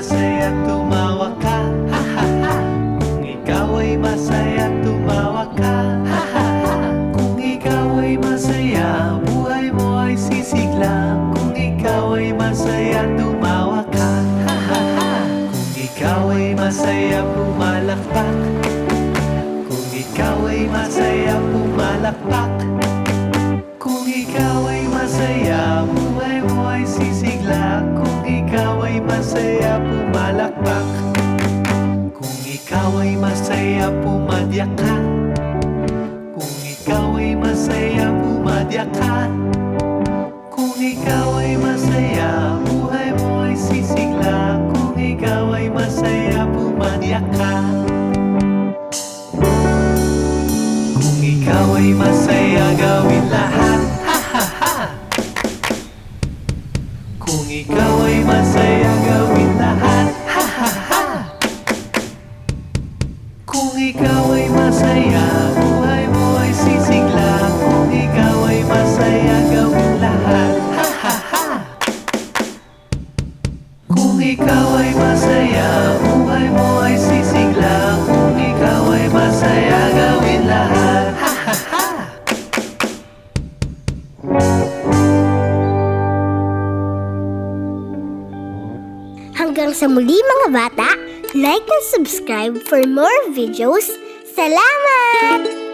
masaya tumawa ka ha, ha. Kung ikaw ay masaya tumawa. Kung ikaw ay masaya buhay mo ay Kung ikaw ay masaya tumawa. Kung ikaw ay masaya pumalakpak ay masaya pumalakpak. Kung ikaw ay masaya, buhay mo ay sisigla. Kung ikaw ay masaya pumalakpak. Kung ikaw ay masaya pumadyak ka. Kung ikaw ay masaya pumadyak ka. Kung ikaw ay masaya, Kung ikaw ay masaya, gawin lahat. Ha ha ha. Kung ikaw ay masaya, buhay mo ay sisigla. Kung ikaw ay masaya, gawin lahat. Ha ha ha. Kung ikaw ay masaya, buhay mo ay sisigla. Kung ikaw ay masaya, gawin lahat. Ha ha ha Hanggang sa muli mga bata, like and subscribe for more videos. Salamat!